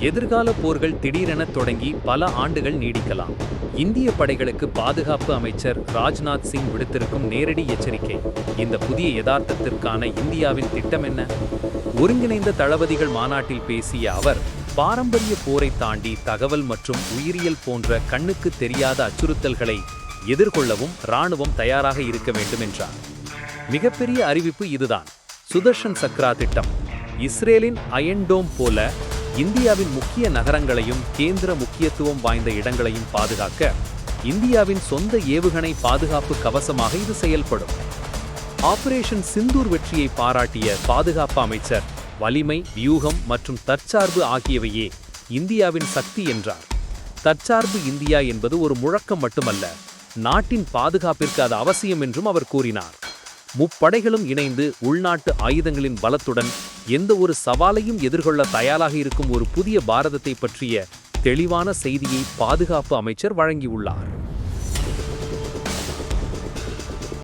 எதிர்கால போர்கள் திடீரென தொடங்கி பல ஆண்டுகள் நீடிக்கலாம். இந்திய படைகளுக்கு பாதுகாப்பு அமைச்சர் ராஜ்நாத் சிங் விடுத்திருக்கும் நேரடி எச்சரிக்கை இந்த புதிய யதார்த்தத்திற்கான இந்தியாவின் திட்டம் என்ன? ஒருங்கிணைந்த தளபதிகள் மாநாட்டில் பேசிய அவர் பாரம்பரிய போரை தாண்டி தகவல் மற்றும் உயிரியல் போன்ற கண்ணுக்கு தெரியாத அச்சுறுத்தல்களை எதிர்கொள்ளவும் ராணுவம் தயாராக இருக்க வேண்டும் என்றார். மிகப்பெரிய அறிவிப்பு இதுதான். சுதர்ஷன் சக்ரா திட்டம். இஸ்ரேலின் அயன்டோம் போல இந்தியாவின் முக்கிய நகரங்களையும் கேந்திர முக்கியத்துவம் வாய்ந்த இடங்களையும் பாதுகாக்க இந்தியாவின் சொந்த ஏவுகணை பாதுகாப்பு கவசமாக இது செயல்படும். ஆபரேஷன் சிந்தூர் வெற்றியை பாராட்டிய பாதுகாப்பு அமைச்சர் வலிமை வியூகம் மற்றும் தற்சார்பு ஆகியவையே இந்தியாவின் சக்தி என்றார். தற்சார்பு இந்தியா என்பது ஒரு முழக்கம் மட்டுமல்ல நாட்டின் பாதுகாப்பிற்கு அது அவசியம் என்றும் அவர் கூறினார். முப்படைகளும் இணைந்து உள்நாட்டு ஆயுதங்களின் பலத்துடன் எந்த ஒரு சவாலையும் எதிர்கொள்ள தயாராக இருக்கும் ஒரு புதிய பாரதத்தை பற்றிய தெளிவான செய்தியை பாதுகாப்பு அமைச்சர் வழங்கியுள்ளார்.